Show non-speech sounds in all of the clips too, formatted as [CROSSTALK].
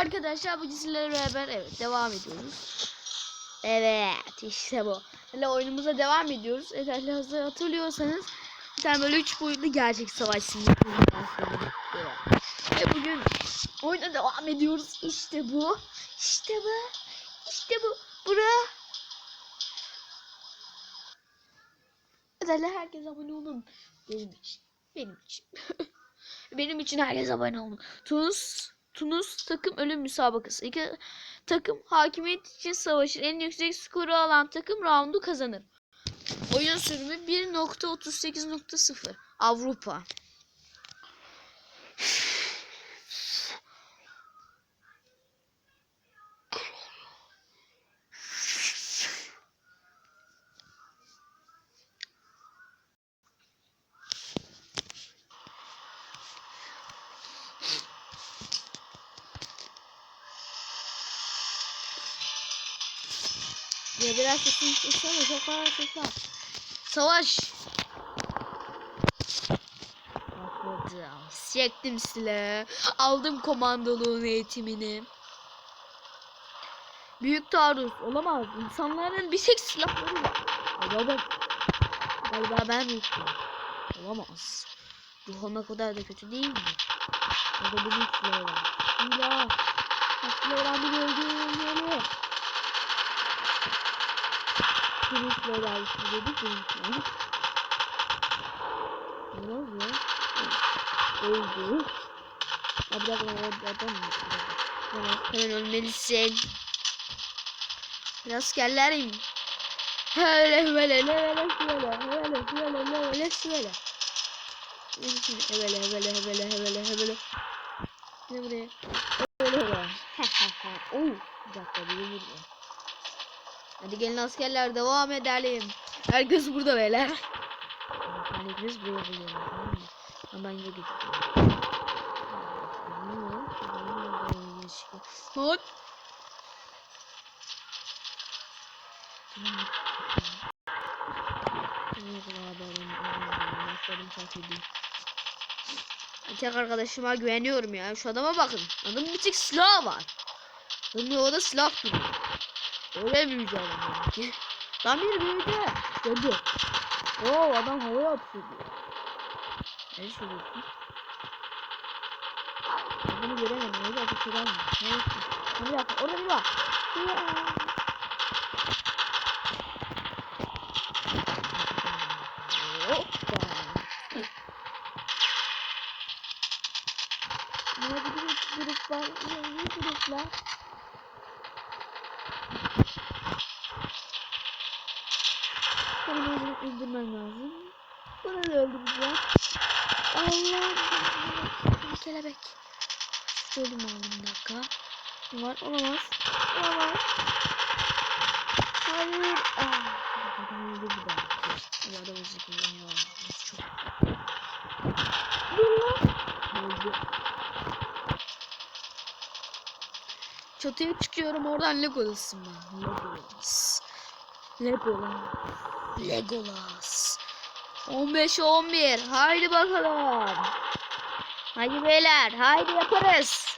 arkadaşlar bugün sizlerle beraber evet devam ediyoruz. Evet işte bu. Hele oyunumuza devam ediyoruz. Evet hazır hatırlıyorsanız bir tane böyle üç boyutlu gerçek savaş bahsediyorduk. Ve bugün oyuna devam ediyoruz. İşte bu. İşte bu. İşte bu. Bura. Özellikle herkes abone olun. Benim için. Benim için. [LAUGHS] Benim için herkes abone olun. Tunus Tunus takım ölüm müsabakası. İki takım hakimiyet için savaşır. En yüksek skoru alan takım roundu kazanır. Oyun sürümü 1.38.0 Avrupa. Sesini kıssana çok var. Savaş. Başladım. Çektim silahı. Aldım komandoluğun eğitimini. Büyük taarruz olamaz. İnsanların bir tek silahları var. Acaba galiba ben ruhum. Olamaz. Ruh ne kadar da kötü değil mi? Ya da bunun silahı var. Silah. Silahı bir öldürüyor. Kesinlikle özellikle dedik unutmayın. Ne oluyor? Öldü. Ya biraz bana adam mı? Tamam hemen ölmelisin. Askerlerim. Öyle böyle ne böyle böyle böyle böyle ne böyle böyle. Ne şimdi evele evele evele evele evele. Ne buraya? Evele evele. Ha ha ha. Oo. Bir dakika bir dakika. Hadi gelin askerler devam edelim. Herkes burada beyler. Hepimiz buraya? Ama ben gidiyorum. Hop. Tek arkadaşıma güveniyorum ya. Şu adama bakın. Adamın bir tek silah var. Adamın orada silah duruyor. Öyle büyüyeceğim ki. Tam bir büyüyece. Dedi. Oo adam havaya atıyor. Ne söylüyorsun? Bunu göremedim. Öyle atıp duran mı? Ne yapıyorsun? Bir dakika orada bir var. Ne bir. Allah kelebek. Söyleyeyim abi bir dakika. Ne var? Olamaz. Olamaz. Hayır. Aa, adam öldü bir daha. Bu adam hızlı kullanıyor. Çok. Dur lan. Öldü. Çatıya çıkıyorum oradan Legolas'ım ben. Legolas. Legolas. Legolas. 15 11. Haydi bakalım. Haydi beyler. Haydi yaparız.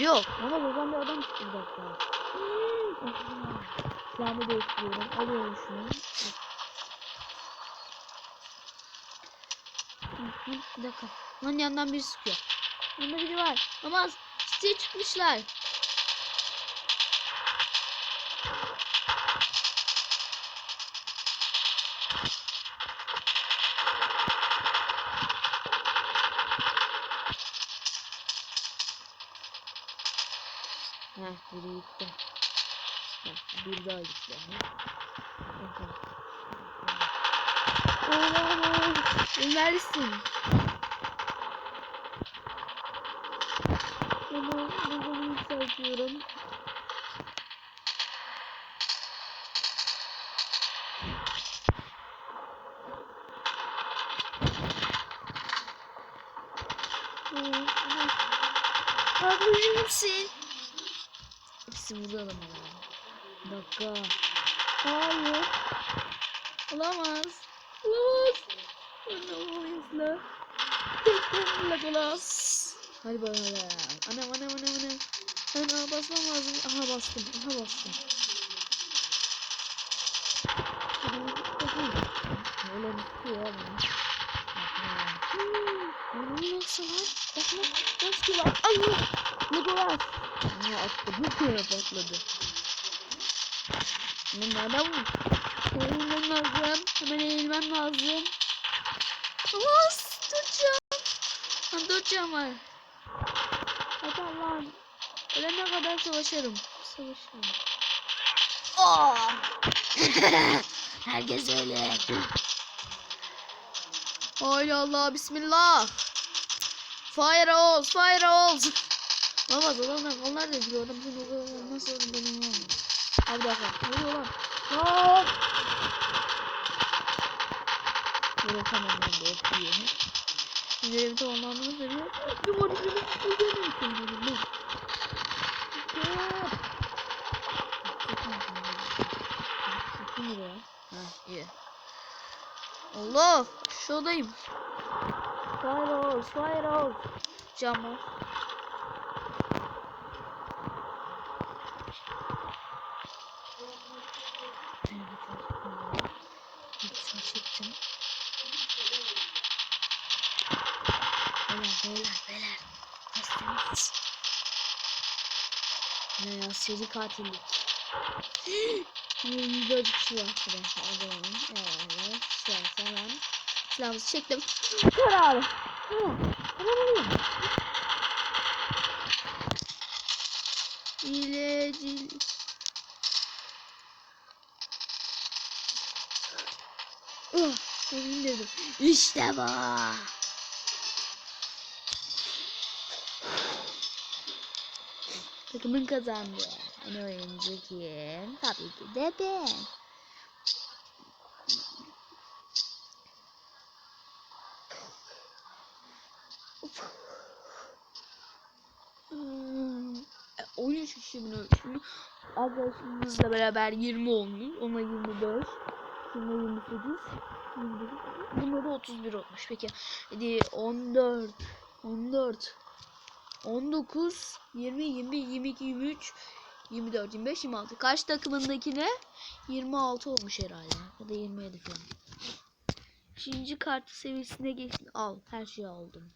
Yok. Ama buradan bir adam çıktı bir dakika. Silahımı değiştiriyorum. Alıyorum şunu. Bir dakika. Lan yandan biri sıkıyor. Yanında biri var. Ama siteye çıkmışlar. Gitti. Bir daha gitti. Olamaz. Neredesin? Bunu, bunu yükseltiyorum. Abi misin? Max'i vuralım ya. Dakika. Hayır. Olamaz. Olamaz. Olamaz la. Olamaz olamaz. Hadi bakalım. Anam anam anam anam. Ben basmam lazım. Aha bastım. Aha bastım. Öyle bitti ya bunu. Anam nasıl lan? Bakma. Nasıl lan? Ay! Ne dolar? Aa attı. Bu kere patladı. Benim nereden bu? Eğilmem lazım. Hemen eğilmem lazım. Aa, tutacağım. Lan tutacağım var. Hadi Allah'ım. Ölene kadar savaşırım. Savaşırım. Oh! [LAUGHS] Herkes öyle. Haydi Allah bismillah. Fire olsun, fire olsun. Baba onlar, onlar da biliyor. Seni o nasıl öldü benim ya. Abi dakika. Ne oluyor lan? Böyle tamam ben de okuyayım. Görevim tamamlandığını veriyor. Bir var bir var. Bir görevim tamamlandığını. Sakın ya. Ha iyi. Allah şuradayım. Fire olsun, fire olsun. Cam var. Yoksa çektim. Beyler beyler. Hastayız. Ne ya seri katillik. 24 [GASPS] kişi var arkadaşlar. O zaman evet. Silah falan. Silahımızı çektim. Kör abi. İlacı. Uh, onu indirdim. İşte bu. Takımın kazandı. En oyuncu kim? Tabii ki de ben. Hmm, e, 13 kişinin ölçümü arkadaşımızla beraber 20 olmuş. Ona 25. Şuna 28. 21. Bunlara 31 olmuş. Peki. Hadi 14. 14. 19, 20, 21, 22, 23, 24, 25, 26. Kaç takımındakine? 26 olmuş herhalde. Ya da 27 falan. İkinci kartı seviyesine geçtin. Al. Her şeyi aldım.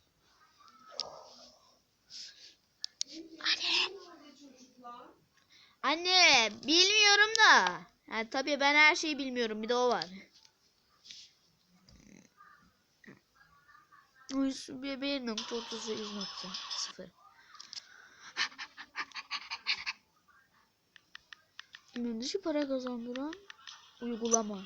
Anne. Anne. Bilmiyorum da. Yani tabii ben her şeyi bilmiyorum. Bir de o var. 1.38.0 Mühendisi para kazandıran uygulama.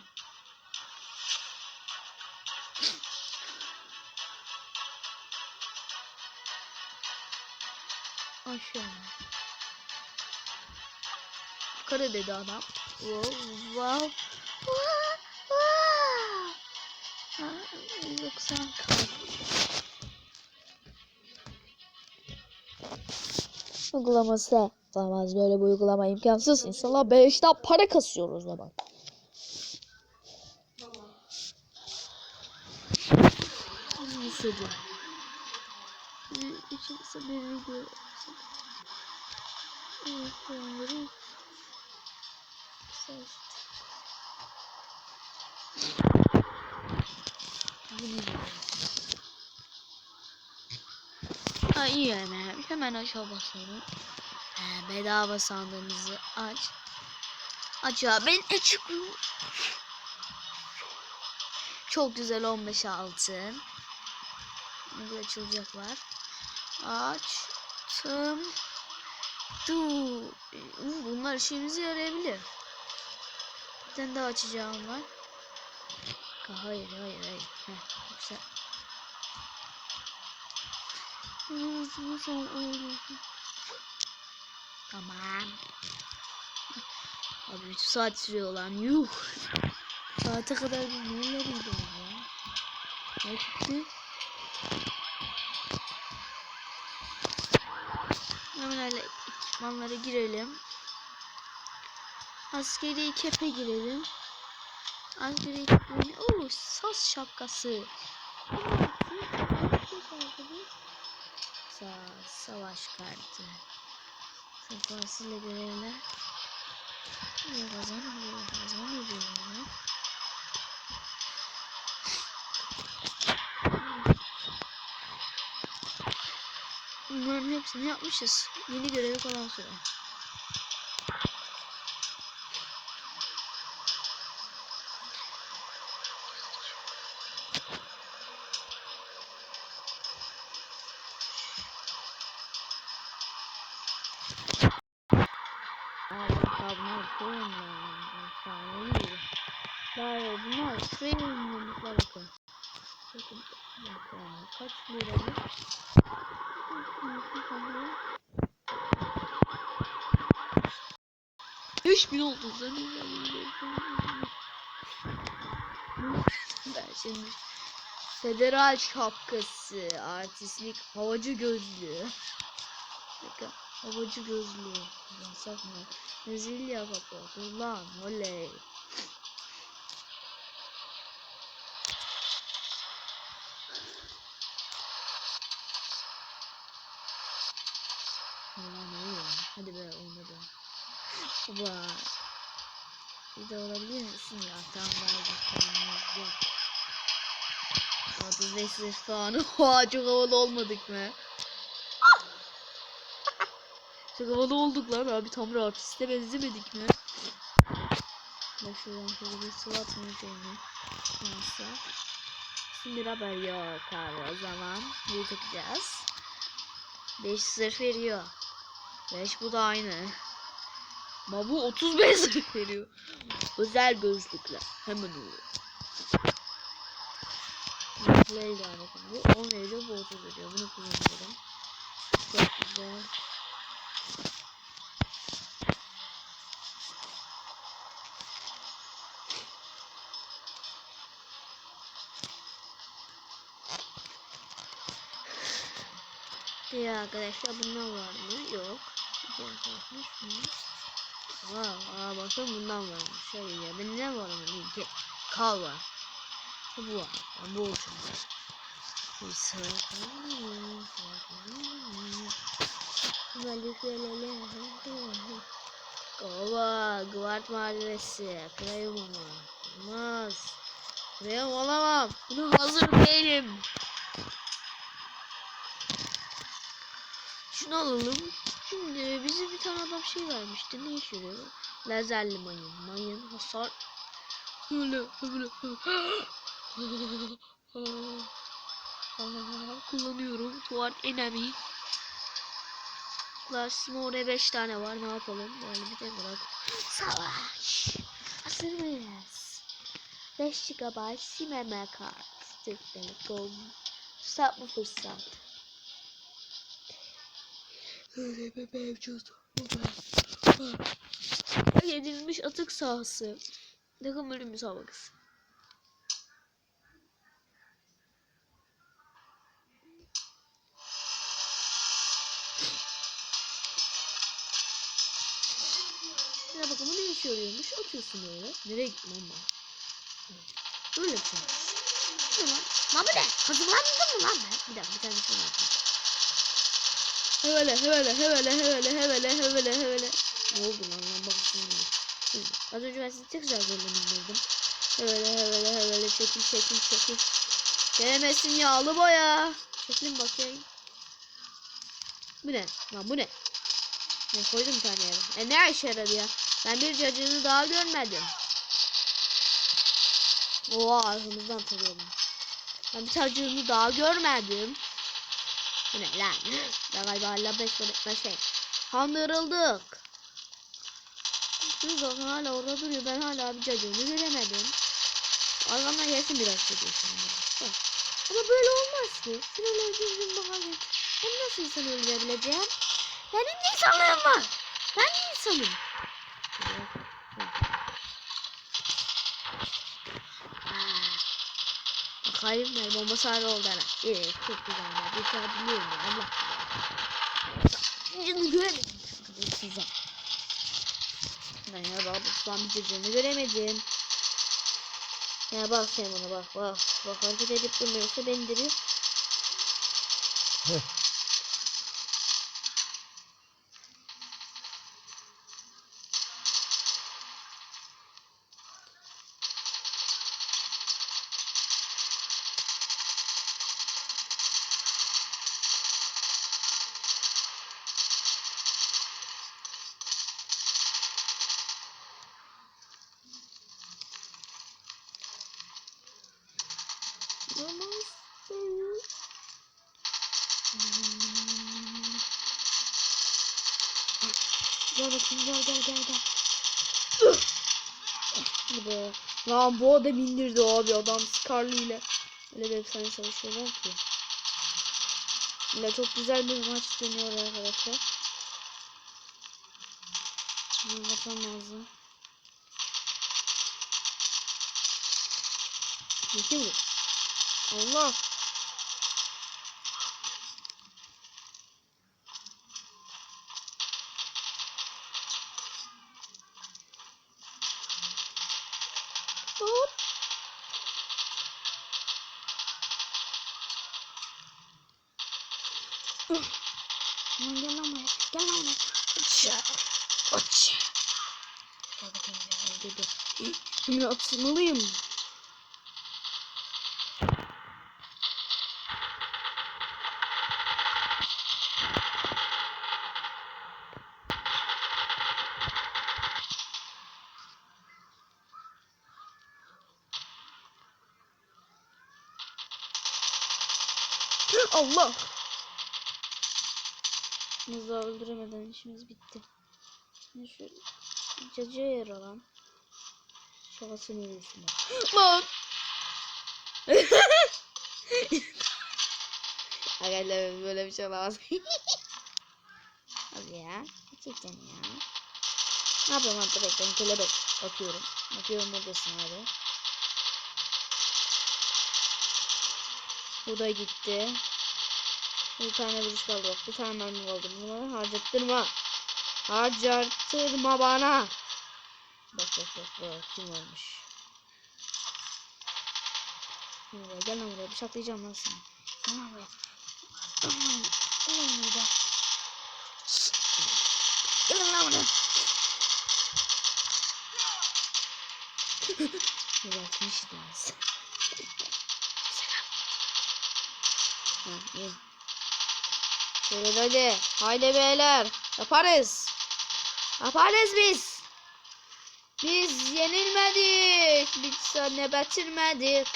Aşağı. Yukarı dedi adam. Wow, wow. wow. 90 kaldı. uygulaması olamaz böyle bir uygulama imkansız. İnşallah beleşten para kasıyoruz bak. Nasıl İkincisi bir video. Onları seçtim. Bunu Ha iyi hemen. Hemen aşağı basalım. He, bedava sandığımızı aç. Aç ben ne çıkıyor? Çok güzel 15 altın. Burada açılacaklar. Açtım. Du. Bunlar işimize yarayabilir. Bir tane daha açacağım var. Hayır hayır hayır. Heh, güzel. Tamam. Abi 3 saat sürüyor lan. Yuh. Saate kadar bir neler gidiyor ya. Ne çıktı? Hemen öyle ekipmanlara girelim. Askeri kepe girelim. Askeri ekipmanı. Oo, saz şapkası. Sa savaş kartı. Sefasıyla görevler. Ya kazanmıyor, kazanmıyor ya. Bunların hepsini yapmışız. Yeni görevi kalan süre. Aa, bak bunlar koyun ya. Efsane gibi. Vay bunlar koyun yumruklar bakın. Bakın. Bakın. Kaç lira bu? 5000 oldu. Ben şimdi Federal şapkası, artistlik, havacı gözlüğü. Bakın havacı gözlüğü. Yasak mı? Brezilya kapalı lan oley. Ulan iyi ya. Hadi be oynadı. Vay. Bir de olabilir misin ya? Tamam ben yok. 35 ses falan. Oha çok havalı olmadık mı? çok havalı olduk lan abi. Tam rapiste benzemedik mi? Ben şuradan şöyle bir SWAT mı şeyini. Neyse. Şimdi haber yok abi o zaman. Bir takacağız. 5 sırf veriyor. 5 bu da aynı. Babu 35 sırf veriyor. Özel gözlükler. Hemen oluyor. Play yani bu 10 veriyor bu 30 veriyor. Bunu kullanıyorum. Çok güzel. Ya arkadaşlar bundan var mı? Yok. Arkadaşlar şunu. Wow, aa bakın bundan varmış. Şöyle ya. Ben ne var ama ki. Kal var. Bu var. Bu olsun. Sıra. Kova, Guard Mahallesi, Krayım ama. Olmaz. Krayım olamam. Buna hazır değilim. Şunu alalım. Şimdi bize bir tane adam şey vermişti. Ne işe yarıyor? Lazerli mayın. Mayın hasar. Böyle böyle. [LAUGHS] Kullanıyorum. Tuvar enemy. Klasın oraya 5 tane var. Ne yapalım? Yani bir de bırak. Savaş. Hazır mıyız? 5 GB simeme kart. Türk Telekom. Satma fırsat. Öyle bir mevcut. Edilmiş atık sahası. Takım ölüm müsabakası. Bakın bu ne işe yarıyormuş? Atıyorsun öyle. Nereye gittim ama? Böyle bir şey. Ne lan? Lan bu ne? Hazırlandın mı lan ben? Bir dakika bir tane şey yapayım. Hevele hevele hevele hevele hevele hevele hevele. Ne oldu lan lan bak şimdi. Az önce ben sizi tekrar zorlanıyordum. Hevele hevele hevele çekil çekil çekil. Gelemezsin yağlı boya. Çekilin bakayım. Bu ne? Lan bu ne? Ne koydum bir tane yere. E ne işe yaradı ya? Ben bir cacığını daha görmedim. Oha arkamızdan tarıyorum. Ben bir cacığını daha görmedim. Bu ne lan? Ben galiba hala beş beş şey. Kandırıldık. Bakın hala orada duruyor. Ben hala bir cacığını göremedim. Arkamdan gelsin biraz çocuğu şimdi. Ama böyle olmaz ki. Şuraları düzgün bakalım. Ben nasıl insan öldürebileceğim? Benim de insanlığım var. Ben de insanım. Ver bomba sarı oldu ana. Evet çok güzel. Bir şey biliyorum. Allah. Göremedim. Size. Ben ya daha bu an bir cicini göremedim. Ya bak sen bana bak bak. Bak hareket edip durmuyorsa beni bakayım gel gel gel gel. Be. Lan bu adam indirdi abi adam Scarlet ile. Öyle bir efsane savaşıyorlar ki. Yine çok güzel bir maç dönüyor arkadaşlar. Bunu yapmam lazım. Ne ki bu? Allah. Hop. Aman gel lan buraya. Gel lan buraya. Aça. Aça. Gel bakayım gel. Gel gel. Şimdi atmalıyım. Allah. Daha öldüremeden işimiz bitti. Şimdi şu cacıya yer alan. Şakasını yürürsün bak. Lan. [LAUGHS] Arkadaşlar böyle bir şey olamaz. [LAUGHS] Abi ya. Gerçekten ya. Ne yapıyorum abi bekleyin kelebek. Bakıyorum. Bakıyorum buradasın abi. Bu da gitti. Bir tane vuruş kaldı bak. Bir tane mermi kaldı. Bunu bana harcattırma. Harcattırma bana. Bak bak bak bak. Kim? Gel buraya, gel lan buraya. Bıçaklayacağım lan seni. Gel lan buraya. Gel lan buraya. Gel lan buraya. Yaratmıştınız. Ha, iyi. Şöyle hadi. Haydi beyler. Yaparız. Yaparız biz. Biz yenilmedik. Biz sana batırmadık.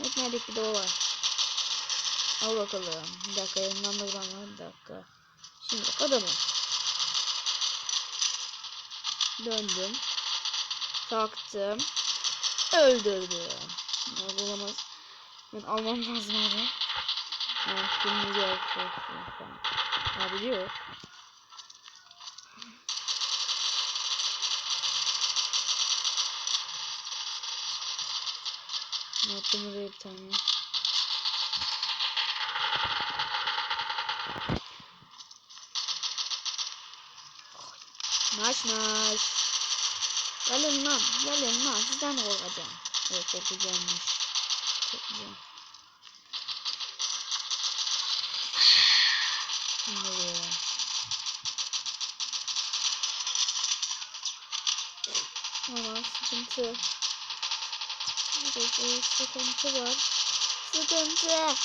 Etmedik bir de o var. Al bakalım. Bir dakika yanından da vuran var. Bir dakika. Şimdi bak adamım. Döndüm. Taktım. Öldürdüm. Ne olamaz. Ben almam lazım abi. Evet, bunu gerçekten. Abi biliyor. Ne yaptım oraya bir tane. Naş naş. Gelin lan, gelin lan. Sizden de korkacağım. Evet, korkacağımmış. Korkacağım. Şimdi buraya. Ama sıkıntı. Bir sıkıntı var. Sıkıntı.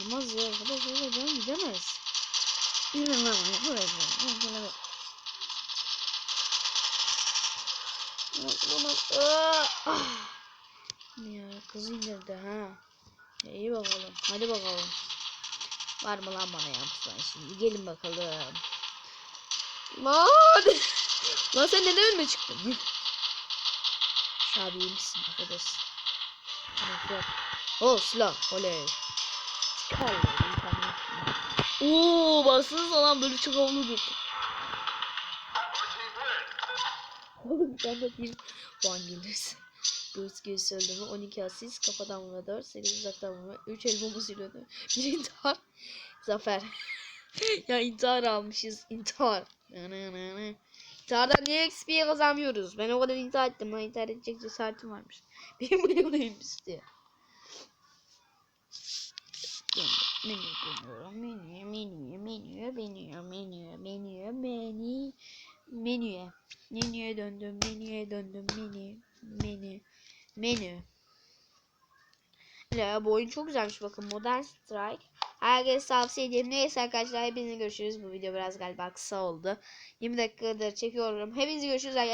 Olmaz ya. Arkadaş öyle can gidemez. Yürü lan. Buraya buraya. Bunu... Ah. Ya kız indirdi ha. İyi bakalım. Hadi bakalım. Var mı lan bana yaptılar şimdi? Gelin bakalım. Lan! Lan sen neden önüme çıktın? Şabi iyi misin? Affedersin. Oh silah. Oley. Oo baksanıza lan böyle çok havalı durdu. Oğlum ben de bir puan gelirsin. 4 göğüs söyleme, 12 asist, kafadan vurma 4, 8 uzaktan vurma, 3 el bombası ile öldürme, 1 intihar, zafer. [LAUGHS] ya intihar almışız, intihar. Sağdan niye XP kazanmıyoruz? Ben o kadar intihar ettim. Bana intihar edecek cesaretim varmış. [LAUGHS] Benim bayılıyım istiyor. Menü dönüyorum. Menüye, menüye, menüye, menüye, menüye, menüye, menü, menüye. Menüye döndüm, menüye döndüm, menü, menü, menü. Ya, bu oyun çok güzelmiş bakın. Modern Strike. Herkese tavsiye ederim. Neyse arkadaşlar hepinize görüşürüz. Bu video biraz galiba kısa oldu. 20 dakikadır çekiyorum. Hepinize görüşürüz.